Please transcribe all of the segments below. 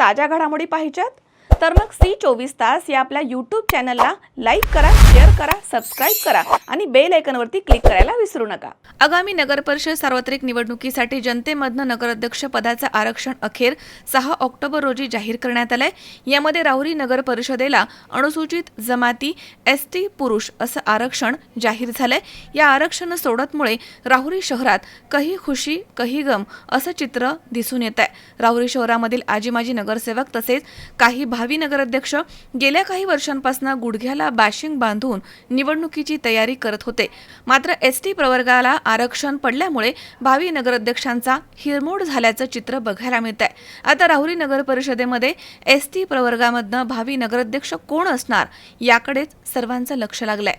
ताज्या घडामोडी पाहिजेत. तर मग सी चोवीस तास या आपल्या यूट्यूब चॅनलला लाईक करा शेअर करा सबस्क्राईब करा आणि बेल आयकनवरती क्लिक करायला विसरू नका. आगामी नगर परिषद सार्वत्रिक निवडणुकीसाठी जनतेमधनं नगराध्यक्ष पदाचं आरक्षण अखेर सहा ऑक्टोबर रोजी जाहीर करण्यात आलंय. यामध्ये राहुरी नगर परिषदेला अनुसूचित जमाती एस टी पुरुष असं आरक्षण जाहीर झालंय. या आरक्षण सोडतमुळे राहुरी शहरात कही खुशी कही गम असं चित्र दिसून येत आहे राहुरी शहरामधील आजी माजी नगरसेवक तसेच काही भावी नगराध्यक्ष गेल्या काही वर्षांपासून गुडघ्याला बॅशिंग बांधून निवडणुकीची तयारी करत होते. मात्र एस टी प्रवर्गाला आरक्षण पडल्यामुळे भावी नगराध्यक्षांचा हिरमोड झाल्याचं चित्र बघायला मिळत आहे आता राहुरी नगर परिषदेमध्ये एस टी प्रवर्गामधनं भावी नगराध्यक्ष कोण असणार याकडेच सर्वांचं लक्ष लागलंय.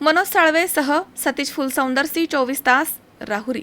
मनोज साळवेसह सतीश फुलसौंदर सी चोवीस तास Rahuri.